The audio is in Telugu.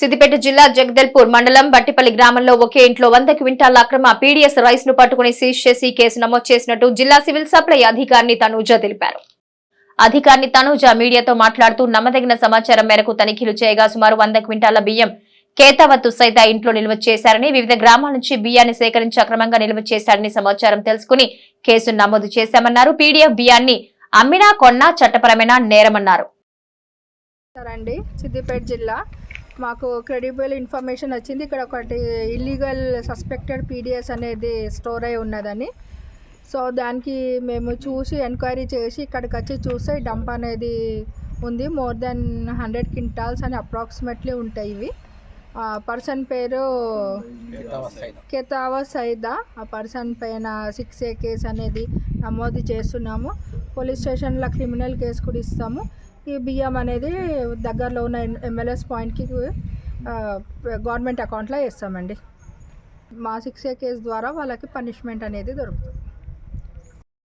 సిద్దిపేట జిల్లా జగదల్పూర్ మండలం బట్టిపల్లి గ్రామంలో ఒకే ఇంట్లో వంద క్వింటాల అక్రమ పీడీఎస్ రైస్ను పట్టుకుని సీజ్ చేసి కేసు నమోదు చేసినట్టు జిల్లా సివిల్ సప్లై అధికారిని తనూజ తెలిపారు. అధికారిని తనూజ మీడియాతో మాట్లాడుతూ నమ్మదగిన సమాచారం మేరకు తనిఖీలు చేయగా సుమారు వంద క్వింటాల బియ్యం కేతావత్తు సైత ఇంట్లో నిల్వ చేశారని వివిధ గ్రామాల నుంచి బియ్యాన్ని సేకరించి అక్రమంగా నిల్వ చేశారని సమాచారం తెలుసుకుని కేసు నమోదు చేశామన్నారు. పీడీఎఫ్ బియ్యాన్ని అమ్మినా కొన్నా చట్టపరమైన నేరమన్నారు. సిద్దిపేట జిల్లా మాకు క్రెడిబుల్ ఇన్ఫర్మేషన్ వచ్చింది. ఇక్కడ ఒకటి ఇల్లీగల్ సస్పెక్టెడ్ పీడిఎస్ అనేది స్టోర్ అయి ఉన్నదని. సో దానికి మేము చూసి ఎంక్వైరీ చేసి ఇక్కడికి వచ్చి చూస్తే డంప్ అనేది ఉంది. మోర్ దెన్ హండ్రెడ్ క్వింటాల్స్ అని అప్రాక్సిమేట్లీ ఉంటాయి ఇవి. పర్సన్ పేరు కెతావా సైదా. ఆ పర్సన్ పైన సిక్స్ ఏ కేసు అనేది నమోదు చేస్తున్నాము. పోలీస్ స్టేషన్లో క్రిమినల్ కేసు కూడా ఇస్తాము. ఈ బియ్యం అనేది దగ్గరలో ఉన్న ఎమ్మెల్యేస్ పాయింట్కి గవర్నమెంట్ అకౌంట్లో వేస్తామండి. మా సిక్స్ ఏ కేసు ద్వారా వాళ్ళకి పనిష్మెంట్ అనేది దొరుకుతుంది.